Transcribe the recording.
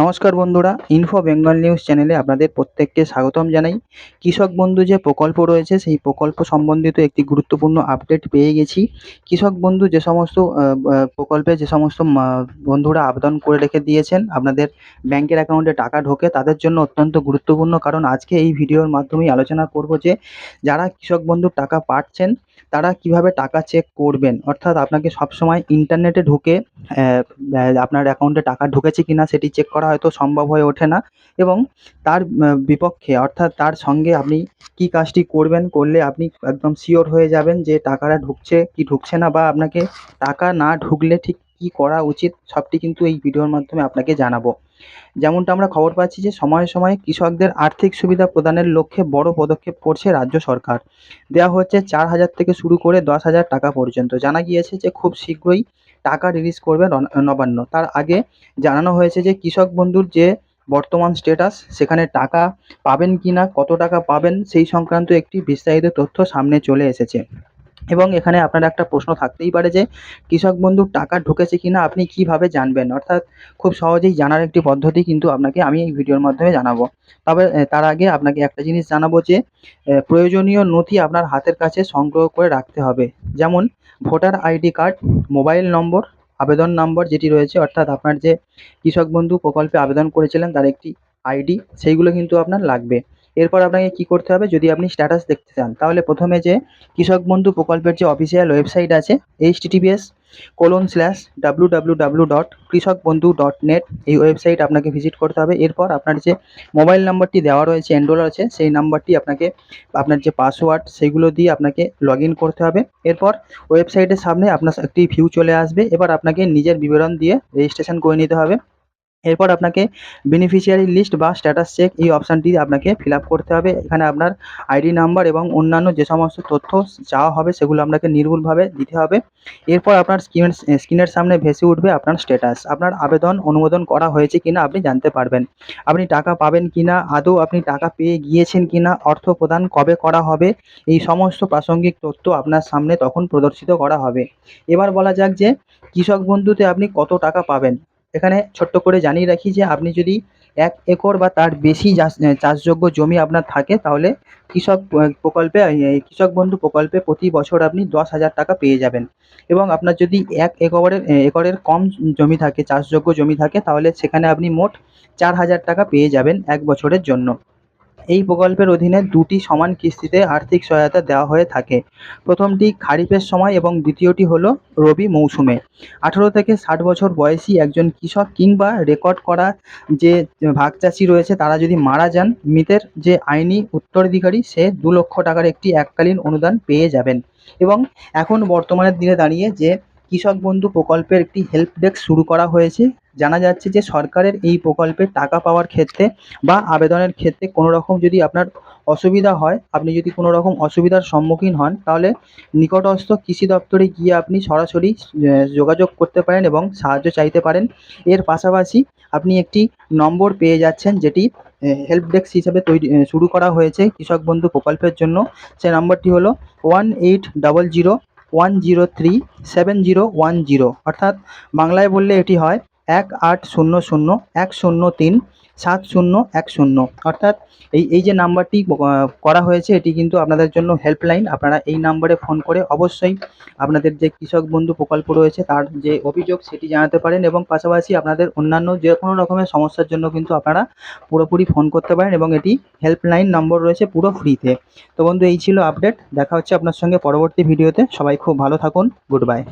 নমস্কার বন্ধুরা info Bengal news চ্যানেলে আপনাদের প্রত্যেককে স্বাগতম জানাই। কৃষক বন্ধু যে প্রকল্প রয়েছে, সেই প্রকল্প সম্বন্ধিত একটি গুরুত্বপূর্ণ আপডেট পেয়ে গেছি। কৃষক বন্ধু যে সমস্ত প্রকল্পে যে সমস্ত বন্ধুরা আবেদন করে রেখে দিয়েছেন, আপনাদের ব্যাংকের অ্যাকাউন্টে টাকা ঢোকে, তাদের জন্য অত্যন্ত গুরুত্বপূর্ণ। কারণ আজকে এই ভিডিওর মাধ্যমেই আলোচনা করব যে, যারা কৃষক বন্ধুর টাকা পাচ্ছেন তারা কীভাবে টাকা চেক করবেন? অর্থাৎ আপনাকে সব সময় ইন্টারনেটে ঢুকে আপনার অ্যাকাউন্টে টাকা ঢুকেছে কি না সেটি চেক করা হয়তো সম্ভব হয়ে ওঠে না এবং তার বিপক্ষে, অর্থাৎ তার সঙ্গে আপনি কি কাজটি করবেন করলে আপনি একদম শিওর হয়ে যাবেন যে টাকাটা ঢুকছে কি ঢুকছে না বা আপনাকে টাকা না ঢুকলে ঠিক কী করা উচিত সবটি কিন্তু এই ভিডিওর মাধ্যমে আপনাকে জানাব। যেমনটা আমরা খবর পাচ্ছি যে সময়ে সময়ে কৃষকদের আর্থিক সুবিধা প্রদানের লক্ষ্যে বড় পদক্ষেপ করছে রাজ্য সরকার। দেওয়া হচ্ছে চার হাজার থেকে শুরু করে দশ হাজার টাকা পর্যন্ত। জানা গিয়েছে যে খুব শীঘ্রই টাকা রিলিজ করবে নবান্ন। তার আগে জানানো হয়েছে যে কৃষক বন্ধুর যে বর্তমান স্টেটাস সেখানে টাকা পাবেন কি না কত টাকা পাবেন, সেই সংক্রান্ত একটি বিস্তারিত তথ্য সামনে চলে এসেছে। এবং এখানে আপনার একটা প্রশ্ন থাকতেই পারে যে, কৃষক বন্ধুর টাকা ঢুকেছে কিনা আপনি কীভাবে জানবেন? অর্থাৎ খুব সহজেই জানার একটি পদ্ধতি কিন্তু আপনাকে আমি এই ভিডিওর মাধ্যমে জানাব। তবে তার আগে আপনাকে একটা জিনিস জানাব যে প্রয়োজনীয় নথি আপনার হাতের কাছে সংগ্রহ করে রাখতে হবে। যেমন, voter ID card, mobile number, আবেদন নম্বর যেটি রয়েছে, অর্থাৎ আপনার যে কৃষক বন্ধু প্রকল্পে আবেদন করেছিলেন তার একটি আইডি, সেইগুলো কিন্তু আপনার লাগবে। এরপর আপনাকে কি করতে হবে? যদি আপনি স্ট্যাটাস দেখতে চান, তাহলে প্রথমে যে কৃষক বন্ধু প্রকল্পের যে অফিসিয়াল ওয়েবসাইট আছে HTTPS colon slash W W W dot Krishak Bandhu dot net এই ওয়েবসাইট আপনাকে ভিজিট করতে হবে। এরপর আপনার যে মোবাইল নাম্বারটি দেওয়া রয়েছে এনরোল আছে, সেই নাম্বারটি আপনাকে, আপনার যে পাসওয়ার্ড সেগুলো দিয়ে আপনাকে লগ ইন করতে হবে। এরপর ওয়েবসাইটের সামনে আপনার একটি ভিউ চলে আসবে। এবার আপনাকে নিজের বিবরণ দিয়ে রেজিস্ট্রেশন করে নিতে হবে। এরপর আপনাকে বেনিফিশিয়ারি লিস্ট বা স্ট্যাটাস চেক এই অপশানটি আপনাকে ফিল করতে হবে। এখানে আপনার আইডি নাম্বার এবং অন্যান্য যে সমস্ত তথ্য চাওয়া হবে সেগুলো আপনাকে নির্ভুলভাবে দিতে হবে। এরপর আপনার স্ক্রিনের স্ক্রিনের সামনে ভেসে উঠবে আপনার স্ট্যাটাস আপনার আবেদন অনুমোদন করা হয়েছে কিনা আপনি জানতে পারবেন। আপনি টাকা পাবেন কিনা, আদৌ আপনি টাকা পেয়ে গিয়েছেন কিনা, অর্থ প্রদান কবে করা হবে, এই সমস্ত প্রাসঙ্গিক তথ্য আপনার সামনে তখন প্রদর্শিত করা হবে। এবার বলা যাক যে কৃষক বন্ধুতে আপনি কত টাকা পাবেন। এখানে ছোট্ট করে জানিয়ে রাখি যে আপনি যদি এক একর বা তার বেশি চাষ- চাষযোগ্য জমি আপনার থাকে, তাহলে কৃষক প্রকল্পে কৃষক বন্ধু প্রকল্পে প্রতি বছর আপনি দশ হাজার টাকা পেয়ে যাবেন। এবং আপনার যদি এক একরের একরের কম জমি থাকে, চাষযোগ্য জমি থাকে, তাহলে সেখানে আপনি মোট চার হাজার টাকা পেয়ে যাবেন এক বছরের জন্য। এই প্রকল্পের অধীনে দুটি সমান কিস্তিতে আর্থিক সহায়তা দেওয়া হয়ে থাকে। প্রথমটি খারিফের সময় এবং দ্বিতীয়টি হলো রবি মৌসুমে। আঠেরো থেকে ষাট বছর বয়সী একজন কৃষক কিংবা রেকর্ড করা যে ভাগ চাষি রয়েছে, তারা যদি মারা যান, মৃতের যে আইনি উত্তরাধিকারী, সে দু লক্ষ টাকার একটি এককালীন অনুদান পেয়ে যাবেন। এবং এখন বর্তমানের দিনে দাঁড়িয়ে যে কৃষক বন্ধু প্রকল্পের একটি হেল্প ডেস্ক শুরু করা হয়েছে জানা যাচ্ছে যে সরকারের এই প্রকল্পে টাকা পাওয়ার ক্ষেত্রে বা আবেদনের ক্ষেত্রে কোনো রকম যদি আপনার অসুবিধা হয়, আপনি যদি কোনো রকম অসুবিধার সম্মুখীন হন, তাহলে নিকটস্থ কৃষি দপ্তরে গিয়ে আপনি সরাসরি যোগাযোগ করতে পারেন এবং সাহায্য চাইতে পারেন। এর পাশাপাশি আপনি একটি নম্বর পেয়ে যাচ্ছেন যেটি হেল্প ডেস্ক হিসেবে তৈরি শুরু করা হয়েছে কৃষক বন্ধু প্রকল্পের জন্য। সে নম্বরটি হলো one eight zero one zero three seven zero one zero অর্থাৎ বাংলায় বললে এটি হয় এক আট শূন্য শূন্য, এক শূন্য তিন, সাত শূন্য এক শূন্য। অর্থাৎ এই এই যে নাম্বারটি করা হয়েছে, এটি কিন্তু আপনাদের জন্য হেল্পলাইন। আপনারা এই নাম্বারে ফোন করে অবশ্যই আপনাদের যে কৃষক বন্ধু প্রকল্প রয়েছে, তার যে অভিযোগ, সেটি জানাতে পারেন এবং পাশাপাশি আপনাদের অন্যান্য যে কোনো রকমের সমস্যার জন্য কিন্তু আপনারা পুরোপুরি ফোন করতে পারেন এবং এটি হেল্পলাইন নম্বর রয়েছে পুরো ফ্রিতে। তো বন্ধু, এই ছিল আপডেট। দেখা হচ্ছে আপনার সঙ্গে পরবর্তী ভিডিওতে। সবাই খুব ভালো থাকুন। Good bye.